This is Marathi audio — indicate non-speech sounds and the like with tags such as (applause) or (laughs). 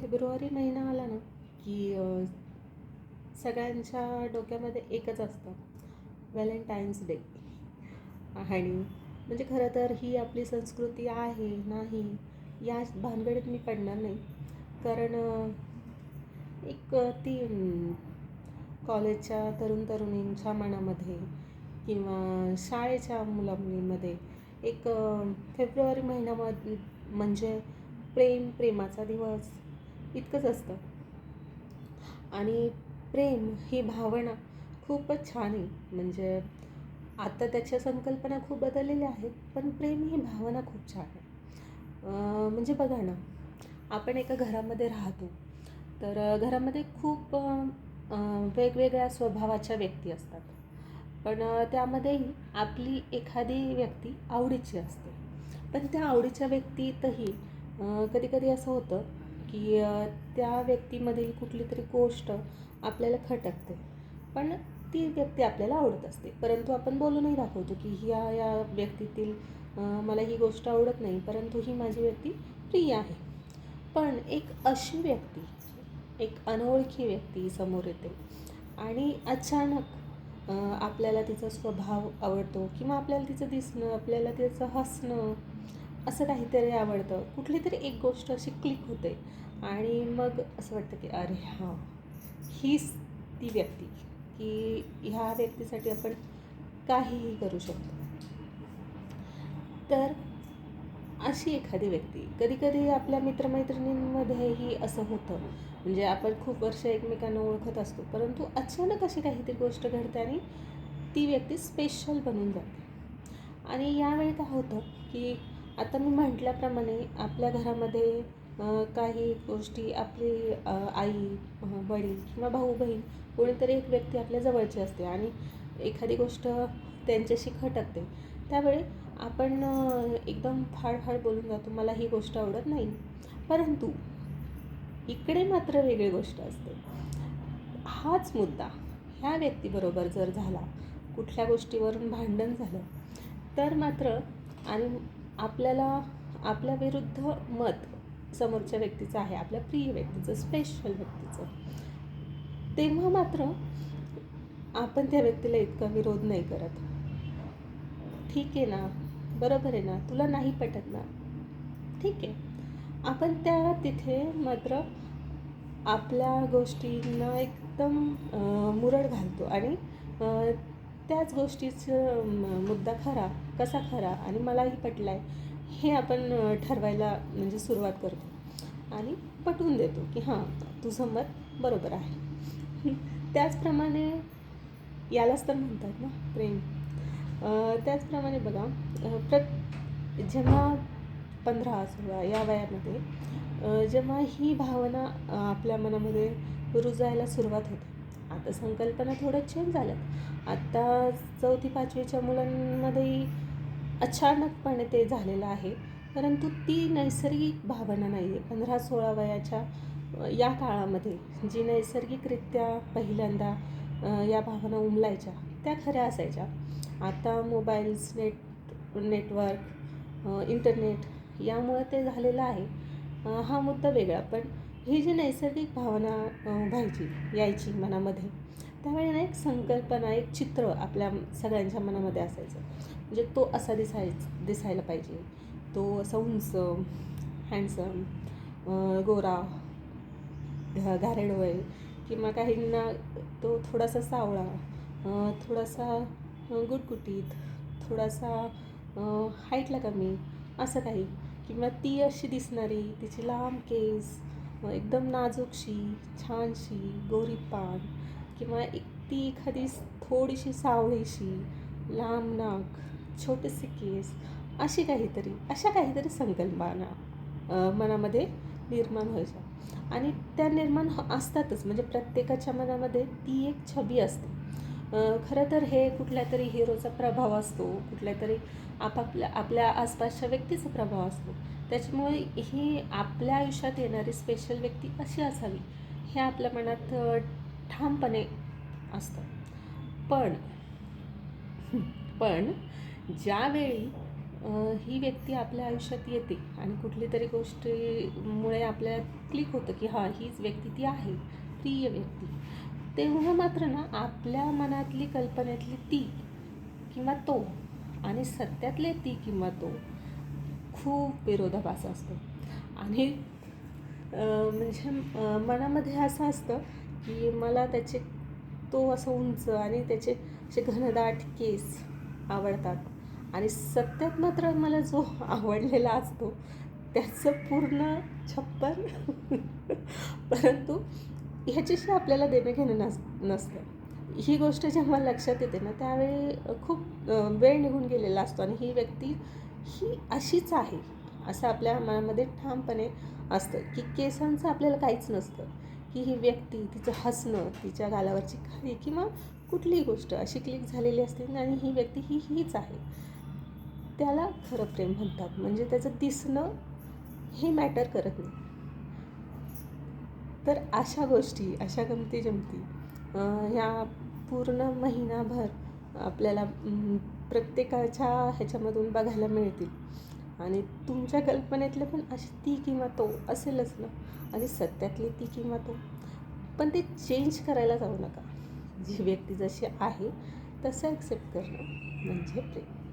फेब्रुवारी महिना आला ना की सगळ्यांच्या डोक्यामध्ये एकच असतं. Valentine's day. आणि म्हणजे खरं तर ही आपली संस्कृती आहे नाही या भानगडीत मी पडणार नाही. कारण एक ती कॉलेजच्या तरुण तरुणींच्या मनामध्ये किंवा शाळेच्या मुलामुलींमध्ये एक फेब्रुवारी महिन्यामध्ये म्हणजे प्रेम प्रेमाचा दिवस. इतकंच असतं. आणि प्रेम ही भावना खूपच छान आहे. म्हणजे आता त्याच्या संकल्पना खूप बदललेल्या आहेत पण प्रेम ही भावना खूप छान आहे. म्हणजे बघा ना आपण एका घरामध्ये राहतो तर घरामध्ये खूप वेगवेगळ्या स्वभावाच्या व्यक्ती असतात. पण त्यामध्येही आपली एखादी व्यक्ती आवडीची असते. पण त्या आवडीच्या व्यक्तीतही कधीकधी असं होतं की त्या व्यक्तीमधील कुठली तरी गोष्ट आपल्याला खटकते. पण ती व्यक्ती आपल्याला आवडत असते. परंतु आपण बोलूनही दाखवतो की ह्या या व्यक्तीतील मला ही गोष्ट आवडत नाही परंतु ही माझी व्यक्ती प्रिय आहे. पण एक अशी व्यक्ती एक अनोळखी व्यक्ती समोर येते आणि अचानक आपल्याला तिचा स्वभाव आवडतो किंवा आपल्याला तिचं दिसणं आपल्याला तिचं हसणं असं काहीतरी आवडतं. कुठली तरी एक गोष्ट अशी क्लिक होते. आणि मग असं वाटतं की अरे हां हीच ती व्यक्ती की ह्या व्यक्तीसाठी आपण काहीही करू शकतो. तर अशी एखादी व्यक्ती कधीकधी आपल्या मित्रमैत्रिणींमध्येही असं होतं. म्हणजे आपण खूप वर्ष एकमेकांना ओळखत असतो परंतु अचानक अशी काहीतरी गोष्ट घडते आणि ती व्यक्ती स्पेशल बनून जाते. आणि यावेळी काय होतं की आता मी म्हटल्याप्रमाणे आपल्या घरामध्ये काही गोष्टी आपली आई वडील किंवा भाऊ बहीण कोणीतरी एक व्यक्ती आपल्या जवळची असते आणि एखादी गोष्ट त्यांच्याशी खटकते. त्यावेळी आपण एकदम एकदम फाडफाड बोलून जातो मला ही गोष्ट आवडत नाही. परंतु इकडे मात्र वेगळी गोष्ट असते. हाच मुद्दा ह्या व्यक्तीबरोबर जर झाला कुठल्या गोष्टीवरून भांडण झालं तर मात्र आणि आपल्याला आपल्या विरुद्ध मत समोरच्या व्यक्तीचं आहे आपल्या प्रिय व्यक्तीचं स्पेशल व्यक्तीचं. तेव्हा मात्र आपण त्या व्यक्तीला इतका विरोध नाही करत. ठीक आहे ना? बरोबर आहे ना? तुला नाही पटत ना? ठीक आहे. आपण त्या तिथे मात्र आपल्या गोष्टींना एकदम मुरड घालतो आणि त्याच गोष्टीचं मुद्दा खरा कसा खरा आणि मलाही पटला आहे हे आपण ठरवायला म्हणजे सुरुवात करतो. आणि पटवून देतो की हां तुझं मत बरोबर आहे. त्याचप्रमाणे यालाच तर म्हणतात ना प्रेम. त्याचप्रमाणे बघा प्रत जेव्हा पंधरा सोळा या वयामध्ये जेव्हा ही भावना आपल्या मनामध्ये रुजायला सुरुवात होते आता संकल्पना थोड्या चेंज झाल्यात. आत्ता चौथी पाचवीच्या मुलांमध्येही अचानकपणे ते झालेलं आहे. परंतु ती नैसर्गिक भावना नाही आहे पंधरा सोळा वयाच्या या काळामध्ये जी नैसर्गिकरित्या पहिल्यांदा या भावना उमलायच्या त्या खऱ्या असायच्या. आता मोबाईल्स नेट नेटवर्क इंटरनेट यामुळं ते झालेलं आहे. हा मुद्दा वेगळा. पण ही जी नैसर्गिक भावना व्हायची यायची मनामध्ये त्यावेळी ना एक संकल्पना एक चित्र आपल्या सगळ्यांच्या मनामध्ये असायचं. म्हणजे तो असा दिसाय दिसायला पाहिजे. तो असा उंच हँडसम गोरा घ किंवा काहींना तो थोडासा सावळा थोडासा गुटगुटीत थोडासा हाईटला कमी असं काही. किंवा ती अशी दिसणारी तिची लांब केस एकदम नाजूकशी छानशी गोरीपान किंवा एक ती एखादी थोडीशी सावळीशी लांब नाक छोटेसे केस अशी काहीतरी अशा काहीतरी संकल्पना मनामध्ये निर्माण व्हायच्या आणि त्या निर्माण असतातच. म्हणजे प्रत्येकाच्या मनामध्ये ती एक छबी असते. खरं तर हे कुठल्या तरी हिरोचा प्रभाव असतो. कुठल्या तरी आपापल्या आपल्या आसपासच्या व्यक्तीचा प्रभाव असतो. त्याच्यामुळे ही आपल्या आयुष्यात येणारी स्पेशल व्यक्ती अशी असावी हे आपल्या मनात ठामपणे असतं. पण पण ज्यावेळी ही व्यक्ती आपल्या आयुष्यात येते आणि कुठली तरी गोष्टीमुळे आपल्याला क्लिक होतं की हां हीच व्यक्ती ती आहे प्रिय व्यक्ती तेव्हा मात्र ना आपल्या मनातली कल्पनेतली ती किंवा तो आणि सत्यातले ती किंवा तो खूप विरोधाभास असतो. आणि म्हणजे मनामध्ये असं असतं की मला त्याचे तो असं उंच आणि त्याचे असे घनदाट केस आवडतात. आणि सत्यात मात्र मला जो आवडलेला असतो त्याचं पूर्ण छप्पन (laughs) परंतु ह्याच्याशी आपल्याला देणं घेणं नस नसतं. ही गोष्ट जेव्हा लक्षात येते ना त्यावेळी खूप वेळ निघून गेलेला असतो. आणि ही व्यक्ती ही अशीच आहे. असं आपल्या मनामध्ये ठामपणे असतं की केसांचं आपल्याला काहीच नसतं. की ही व्यक्ती तिचं हसणं तिच्या गालावरची खाली किंवा कुठलीही गोष्ट अशी क्लिक झालेली असते आणि ही व्यक्ती ही हीच आहे. त्याला खरं प्रेम म्हणतात. म्हणजे त्याचं दिसणं हे मॅटर करत नाही. तर अशा गोष्टी अशा गमती जमती ह्या पूर्ण महिनाभर आपल्याला प्रत्येकाच्या ह्याच्यामधून बघायला मिळतील. आणि तुमच्या कल्पनेतलं पण अशी ती किंवा तो असेलच ना. आणि सत्यातली ती किंवा तो. पण ते चेंज करायला जाऊ नका. जी व्यक्ती जशी आहे तसं ॲक्सेप्ट करणं म्हणजे प्रेम.